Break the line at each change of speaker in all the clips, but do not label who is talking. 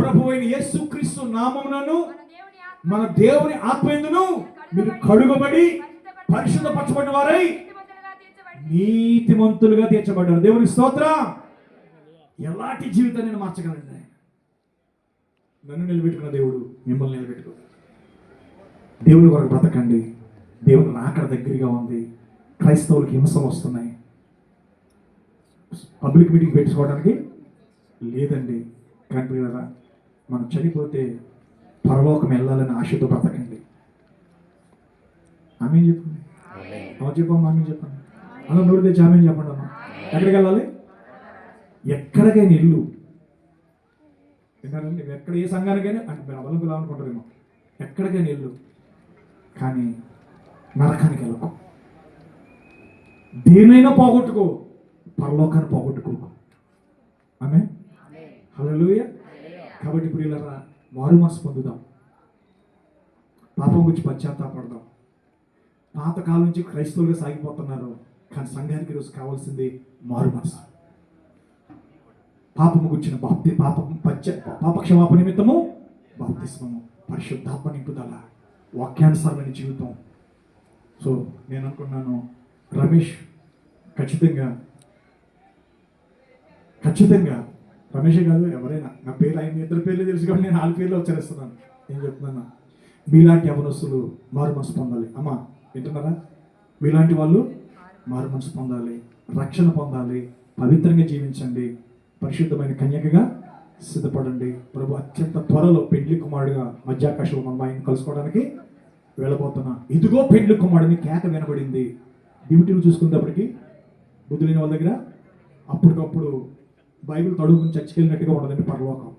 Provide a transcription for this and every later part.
ప్రభు అయిన యేసుక్రీస్తు నామమునను
మన దేవుని
ఆత్మయందును మీరు కడుగబడి పరిశుద్ధపరచబడిన వారై
నీతిమంతులుగా తీర్చబడి
నీతిమంతులుగా తీర్చబడ్డారు. దేవుని స్తోత్ర. ఎలాంటి జీవితాన్ని నేను మార్చగలండి ఆయన? నన్ను నిలబెట్టుకున్న దేవుడు మిమ్మల్ని నిలబెట్టుకో. దేవుని కొరకు బ్రతకండి. దేవుని రాకడ దగ్గరగా ఉంది. క్రైస్తవులకి హింసలు వస్తున్నాయి. పబ్లిక్ మీటింగ్ పెట్టుకోవడానికి లేదండి. కదా మనం చనిపోతే పరలోకం వెళ్ళాలని ఆశతో బ్రతకండి. ఆమె చెప్పండి? అమ్మ చెప్పమ్మా ఆమె చెప్పండి? అలా నోరు తెచ్చి ఆమె చెప్పండి అమ్మా? ఎక్కడికి వెళ్ళాలి? ఎక్కడికైనా ఇల్లు విన్నారండి? ఎక్కడ ఏ సంఘానికైనా అంటే మీరు అవలంబులు అనుకుంటారేమో. ఎక్కడికైనా ఇల్లు కానీ నరకానికి వెళ్ళకు. దేనైనా పోగొట్టుకో. పరలోకాన్ని పోగొట్టుకోకు. ఆమె హల్లెలూయా. కాబట్టి ఇప్పుడు ఇలా మారు మనసు పొందుదాం. పాపం గురించి పశ్చాత్తాపడదాం. పాతకాలం నుంచి క్రైస్తవులుగా సాగిపోతున్నారు. కానీ సంఘానికి ఈరోజు కావాల్సింది మారు మనసు. పాపము గుర్చిన బాప్తి పాపం పచ్చ పాపక్షమాప నిమిత్తము బాప్తిస్మము. పరిశుద్ధాత్మ నింపుదల. వాక్యానుసారమైన జీవితం. సో నేను అనుకున్నాను రమేష్ ఖచ్చితంగా ఖచ్చితంగా రమేష్ కాదు ఎవరైనా నా పేరు ఆయన ఇద్దరు పేర్లు తెలుసు కానీ నేను నాలుగు పేర్లు ఉచ్చరిస్తున్నాను. ఏం చెప్తున్నాను? మీలాంటి అవనస్తులు మారు మనసు పొందాలి. అమ్మా వింటున్నారా? మీలాంటి వాళ్ళు మారు మనసు పొందాలి రక్షణ పొందాలి పవిత్రంగా జీవించండి పరిశుద్ధమైన కన్యకగా సిద్ధపడండి. ప్రభు అత్యంత త్వరలో పెండ్లి కుమారుడుగా మధ్యాకాశం మనం ఆయన కలుసుకోవడానికి వెళ్ళబోతున్నా. ఇదిగో పెండ్లి కుమారుడిని కేక వినబడింది. డ్యూటీలు చూసుకునేటప్పటికి బుద్ధి లేని వాళ్ళ దగ్గర అప్పటికప్పుడు బైబిల్ తడుగుని చచ్చికెళ్ళినట్టుగా ఉండదండి పరలోకం.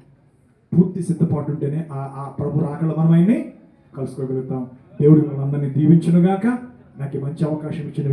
పూర్తి సిద్ధపాటు ఉంటేనే ఆ ఆ ప్రభు రాకల మనం ఆయన్ని కలుసుకోగలుగుతాం. దేవుడు మనందరినీ దీవించునుగాక. నాకు మంచి అవకాశం ఇచ్చిన